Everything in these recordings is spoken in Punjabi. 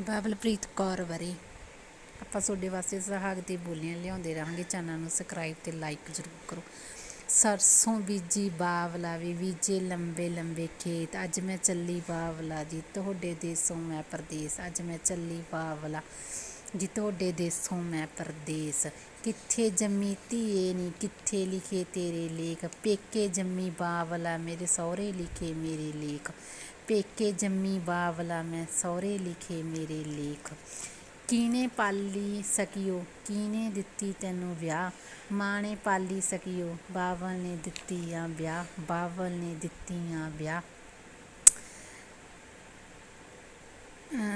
ਬਾਬਲਪ੍ਰੀਤ ਕੌਰ ਵਰੇ ਆਪਾਂ ਤੁਹਾਡੇ ਵਾਸਤੇ ਸੁਹਾਗ ਦੀ ਬੋਲੀਆਂ ਲਿਆਉਂਦੇ ਰਹਾਂਗੇ। ਚੈਨਲ ਨੂੰ ਸਬਸਕ੍ਰਾਈਬ ਤੇ ਲਾਈਕ ਜ਼ਰੂਰ ਕਰੋ। ਸਰਸੋਂ ਬੀਜੀ ਬਾਵਲਾ ਵੀ ਬੀਜੇ ਲੰਬੇ ਲੰਬੇ ਖੇਤ। ਅੱਜ ਮੈਂ ਚੱਲੀ ਬਾਵਲਾ, ਜੀ ਤੁਹਾਡੇ ਦੇਸੋਂ ਮੈਂ ਪਰਦੇਸ। ਅੱਜ ਮੈਂ ਚੱਲੀ ਬਾਵਲਾ, ਜੀ ਤੁਹਾਡੇ ਦੇਸੋਂ ਮੈਂ ਪਰਦੇਸ। ਕਿੱਥੇ ਜੰਮੀ ਧੀਏ ਨੀ, ਕਿੱਥੇ ਲਿਖੇ ਤੇਰੇ ਲੇਖ। ਪੇਕੇ ਜੰਮੀ ਬਾਵਲਾ, ਮੇਰੇ ਸਹੁਰੇ ਲਿਖੇ ਮੇਰੇ ਲੇਖ। ਪੇਕੇ ਜੰਮੀ ਬਾਵਲਾ ਮੈਂ ਸਹੁਰੇ ਲਿਖੇ ਮੇਰੇ ਲੇਖ। ਕੀਨੇ ਪਾਲੀ ਸਕਿਓ, ਕੀਨੇ ਦਿੱਤੀ ਤੈਨੂੰ ਵਿਆਹ? ਮਾਂ ਨੇ ਪਾਲੀ ਸਕਿਓ, ਬਾਵਲ ਨੇ ਦਿੱਤੀ ਆ ਵਿਆਹ, ਬਾਵਲ ਨੇ ਦਿੱਤੀ ਆ ਵਿਆਹ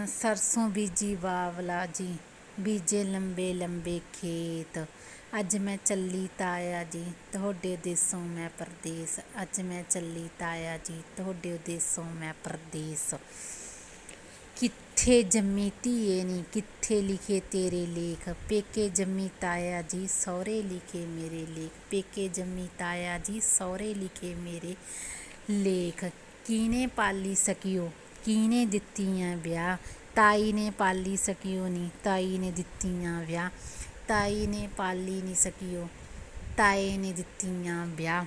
ਸਰਸੋਂ ਬੀਜੀ ਬਾਵਲਾ ਜੀ ਬੀਜੇ ਲੰਬੇ ਲੰਬੇ ਖੇਤ। ਅੱਜ ਮੈਂ ਚੱਲੀ ਤਾਇਆ ਜੀ, ਤੁਹਾਡੇ ਦੇਸੋਂ ਮੈਂ ਪਰਦੇਸ। ਅੱਜ ਮੈਂ ਚੱਲੀ ਤਾਇਆ ਜੀ, ਤੁਹਾਡੇ ਦੇਸੋਂ ਮੈਂ ਪਰਦੇਸ। ਕਿੱਥੇ ਜੰਮੀ ਧੀਏ ਨੀ, ਕਿੱਥੇ ਲਿਖੇ ਤੇਰੇ ਲੇਖ? ਪੇਕੇ ਜੰਮੀ ਤਾਇਆ ਜੀ, ਸਹੁਰੇ ਲਿਖੇ ਮੇਰੇ ਲੇਖ। ਪੇਕੇ ਜੰਮੀ ਤਾਇਆ ਜੀ, ਸਹੁਰੇ ਲਿਖੇ ਮੇਰੇ ਲੇਖ। ਕੀਨੇ ਪਾਲੀ ਸਕਿਓ? ਕੀਨੇ ਦਿੱਤੀਆਂ ਵਿਆਹ? ਤਾਈ ਨੇ ਪਾਲੀ ਸਕਿਓ ਨੀ, ਤਾਈ ਨੇ ਦਿੱਤੀਆਂ ਵਿਆਹ। ਤਾਈ ਨੇ ਪਾਲੀ ਨਹੀਂ ਸਕਿਓ, ਤਾਏ ਨੇ ਦਿੱਤੀਆਂ ਵਿਆਹ।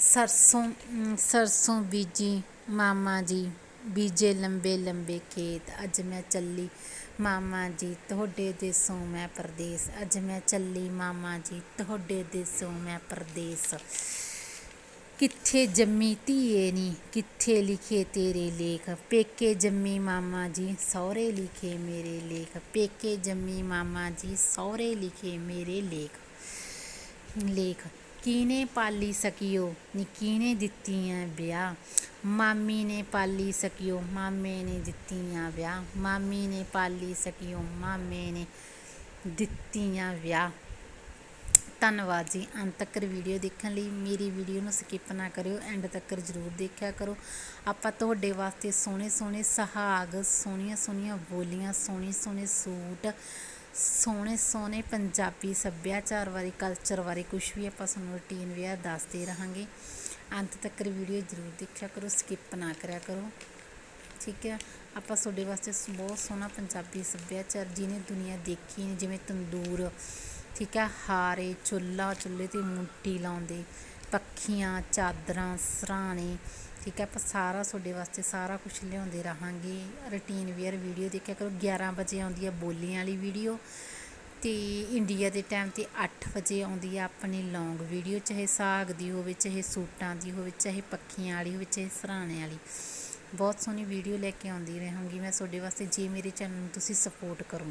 ਸਰਸੋਂ ਸਰਸੋਂ ਬੀਜੀ ਮਾਮਾ ਜੀ, ਬੀਜੇ ਲੰਬੇ ਲੰਬੇ ਖੇਤ। ਅੱਜ ਮੈਂ ਚੱਲੀ ਮਾਮਾ ਜੀ, ਤੁਹਾਡੇ ਦੇਸੋਂ ਮੈਂ ਪਰਦੇਸ। ਅੱਜ ਮੈਂ ਚੱਲੀ ਮਾਮਾ ਜੀ, ਤੁਹਾਡੇ ਦੇਸੋਂ ਮੈਂ ਪਰਦੇਸ। ਕਿੱਥੇ ਜੰਮੀ ਧੀਏ ਨੀ ਕਿੱਥੇ ਲਿਖੇ ਤੇਰੇ ਲੇਖ ਪੇਕੇ ਜੰਮੀ ਮਾਮਾ ਜੀ ਸਹੁਰੇ ਲਿਖੇ ਮੇਰੇ ਲੇਖ ਪੇਕੇ ਜੰਮੀ ਮਾਮਾ ਜੀ ਸਹੁਰੇ ਲਿਖੇ ਮੇਰੇ ਲੇਖ ਲੇਖ ਕੀਨੇ ਪਾਲੀ ਸਕਿਓ ਨੀ ਕੀਨੇ ਦਿੱਤੀਆਂ ਵਿਆਹ ਮਾਮੀ ਨੇ ਪਾਲੀ ਸਕਿਓ ਮਾਮੇ ਨੇ ਦਿੱਤੀਆਂ ਵਿਆਹ ਮਾਮੀ ਨੇ ਪਾਲੀ ਸਕਿਓ ਮਾਮੇ ਨੇ ਦਿੱਤੀਆਂ ਵਿਆਹ ਧੰਨਵਾਦ ਜੀ। ਅੰਤ ਤੱਕ ਵੀਡੀਓ ਦੇਖਣ ਲਈ ਮੇਰੀ ਵੀਡੀਓ ਨੂੰ ਸਕਿਪ ਨਾ ਕਰਿਓ ਐਂਡ ਤੱਕ ਜ਼ਰੂਰ ਦੇਖਿਆ ਕਰੋ। ਆਪਾਂ ਤੁਹਾਡੇ ਵਾਸਤੇ ਸੋਹਣੇ ਸੋਹਣੇ ਸੁਹਾਗ, ਸੋਹਣੀਆਂ ਸੋਹਣੀਆਂ ਬੋਲੀਆਂ, ਸੋਹਣੇ ਸੋਹਣੇ ਸੂਟ, ਸੋਹਣੇ ਸੋਹਣੇ ਪੰਜਾਬੀ ਸੱਭਿਆਚਾਰ ਬਾਰੇ ਕਲਚਰ ਬਾਰੇ ਕੁਝ ਵੀ ਆਪਾਂ ਤੁਹਾਨੂੰ ਰੁਟੀਨ ਵਿਆਹ ਦੱਸਦੇ ਰਹਾਂਗੇ। ਅੰਤ ਤੱਕ ਵੀਡੀਓ ਜ਼ਰੂਰ ਦੇਖਿਆ ਕਰੋ ਸਕਿਪ ਨਾ ਕਰਿਆ ਕਰੋ। ਠੀਕ ਹੈ? ਆਪਾਂ ਤੁਹਾਡੇ ਵਾਸਤੇ ਸ- ਬਹੁਤ ਸੋਹਣਾ ਪੰਜਾਬੀ ਸੱਭਿਆਚਾਰ ਜਿਹਨੇ ਦੁਨੀਆ ਦੇਖੀ ਨਹੀਂ ਜਿਵੇਂ ਤੰਦੂਰ ਠੀਕ ਹੈ, ਹਾਰੇ, ਚੁੱਲ੍ਹਾ, ਚੁੱਲ੍ਹੇ ਤੇ ਮੁੱਠੀ ਲਾਉਂਦੇ, ਪੱਖੀਆਂ, ਚਾਦਰਾਂ, ਸਰਾਣੇ, ਠੀਕ ਹੈ, ਆਪਾਂ ਸਾਰਾ ਤੁਹਾਡੇ ਵਾਸਤੇ ਸਾਰਾ ਕੁਝ ਲਿਆਉਂਦੇ ਰਹਾਂਗੇ। ਰੂਟੀਨ ਵੇਅਰ ਵੀਡੀਓ ਦੇਖਿਆ ਕਰੋ 11 ਵਜੇ ਆਉਂਦੀ ਹੈ ਬੋਲੀਆਂ ਵਾਲੀ ਵੀਡੀਓ ਤੇ ਇੰਡੀਆ ਦੇ ਟਾਈਮ ਤੇ 8 ਵਜੇ ਆਉਂਦੀ ਆ ਆਪਣੀ ਲੌਂਗ ਵੀਡੀਓ ਚਾਹੇ ਸਾਗ ਦੀ ਹੋਵੇ, ਚਾਹੇ ਸੂਟਾਂ ਦੀ ਹੋਵੇ, ਚਾਹੇ ਪੱਖੀਆਂ ਵਾਲੀ ਹੋਵੇ, ਚਾਹੇ ਸਰਾਣੇ ਵਾਲੀ। ਬਹੁਤ ਸੋਹਣੀ ਵੀਡੀਓ ਲੈ ਕੇ ਆਉਂਦੀ ਰਹਾਂਗੀ। ਮੈਂ ਤੁਹਾਡੇ ਵਾਸਤੇ ਜੇ ਮੇਰੇ ਚੈਨਲ ਨੂੰ ਤੁਸੀਂ ਸਪੋਰਟ ਕਰੋ